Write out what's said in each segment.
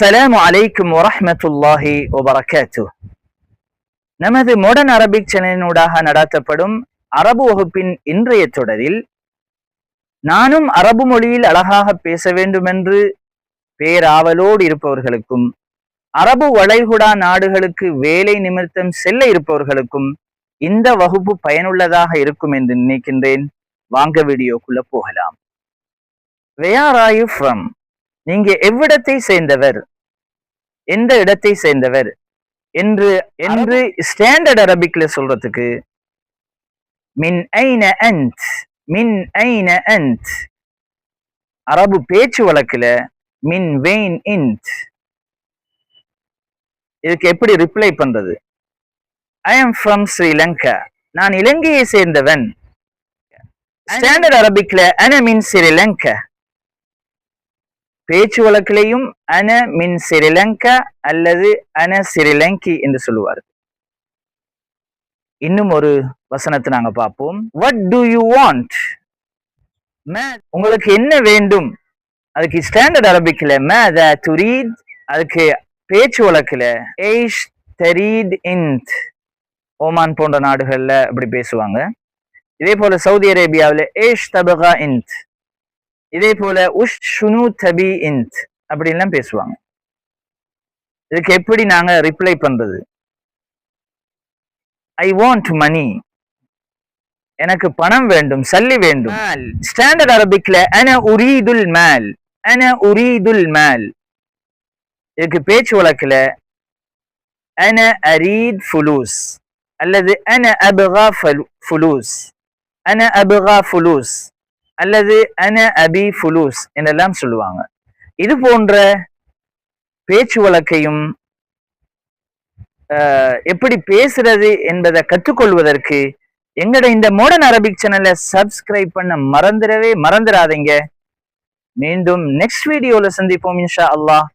அஸ்ஸலாமு அலைக்கும் வரஹமத்துல்லாஹி வபரகாத்து நமது மாடர்ன் அரபிக் சேனலினூடாக நடத்தப்படும் அரபு வகுப்பின் இன்றைய தொடரில் நானும் அரபு மொழியில் அழகாக பேச வேண்டுமென்று பேராவலோடு இருப்பவர்களுக்கும் அரபு வளைகுடா நாடுகளுக்கு வேலை நிமித்தம் செல்ல இருப்பவர்களுக்கும் இந்த வகுப்பு பயனுள்ளதாக இருக்கும் என்று நினைக்கின்றேன். வாங்க வீடியோக்குள்ள போகலாம். வேர் ஆர் யூ ஃப்ரம் நீங்க எவ்விடத்தை சேர்ந்தவர்? எந்த இடத்தை சேர்ந்தவர்? என்று என்று ஸ்டாண்டர்ட் அரபிக்ல சொல்றதுக்கு மின் ஐன அன்த் மின் ஐன அன்த். அரபு பேச்சு வழக்குல மின் வெயின் இன்த். இதுக்கு எப்படி ரிப்ளை பண்றது? ஐ எம் ஃப்ரம் ஸ்ரீலங்கா நான் இலங்கையை சேர்ந்தவன். ஸ்டாண்டர்ட் அரபிக்ல அன மின் ஸ்ரீலங்கா பேச்சு வழக்கிலையும் அன மின் ஸ்ரீலங்கா அல்லது அன ஸ்ரீலங்கி என்று சொல்லுவார் இன்னும் ஒரு வசனத்தை நாங்க பார்ப்போம். வாட் டு யூ வாண்ட் உங்களுக்கு என்ன வேண்டும்? அதுக்கு ஸ்டாண்டர்ட் அரபிக்ல மேத துரீத் அதுக்கு பேச்சு வழக்கில் ஏஷ் தரீத் இந்த் ஓமான் போன்ற நாடுகளில் அப்படி பேசுவாங்க. இதே போல சவுதி அரேபியாவில் ஏஷ் தபகா இந்த் இதே போல உஷ் ஷுனு தபி இந்த் அப்படின்லாம் பேசுவாங்க. இதுக்கு எப்படி நாங்க ரிப்ளை பண்றது? ஐ வாண்ட் மணி எனக்கு பணம் வேண்டும் சல்லி வேண்டும். ஸ்டாண்டர்ட் அரபிக்ல அன உரீதுல் மேல். அன உரீதுல் மேல். இதுக்கு பேச்சு வழக்குல அன அரீத் ஃபுலூஸ். அல்லது அன அபகா ஃபுலூஸ். அன அபகா ஃபுலூஸ். அல்லது அன அபி ஃபுலூஸ் என்றெல்லாம் சொல்லுவாங்க இது போன்ற பேச்சு வழக்கையும் எப்படி பேசுறது என்பதை கற்றுக்கொள்வதற்கு எங்கட இந்த மாடர்ன் அரபிக் சேனலை சப்ஸ்கிரைப் பண்ண மறந்துடவே மறந்துடாதீங்க மீண்டும் நெக்ஸ்ட் வீடியோல சந்திப்போம் இன்ஷா அல்லாஹ்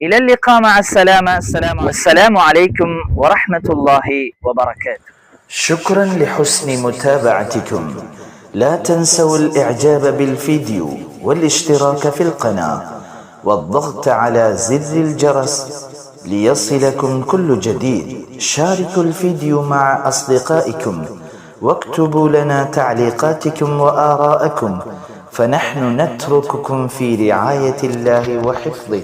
إلى اللقاء مع السلامة السلام والسلام عليكم ورحمة الله وبركاته شكرا لحسن متابعتكم لا تنسوا الإعجاب بالفيديو والاشتراك في القناة والضغط على زر الجرس ليصلكم كل جديد. شاركوا الفيديو مع أصدقائكم واكتبوا لنا تعليقاتكم وآراءكم. فنحن نترككم في رعاية الله وحفظه.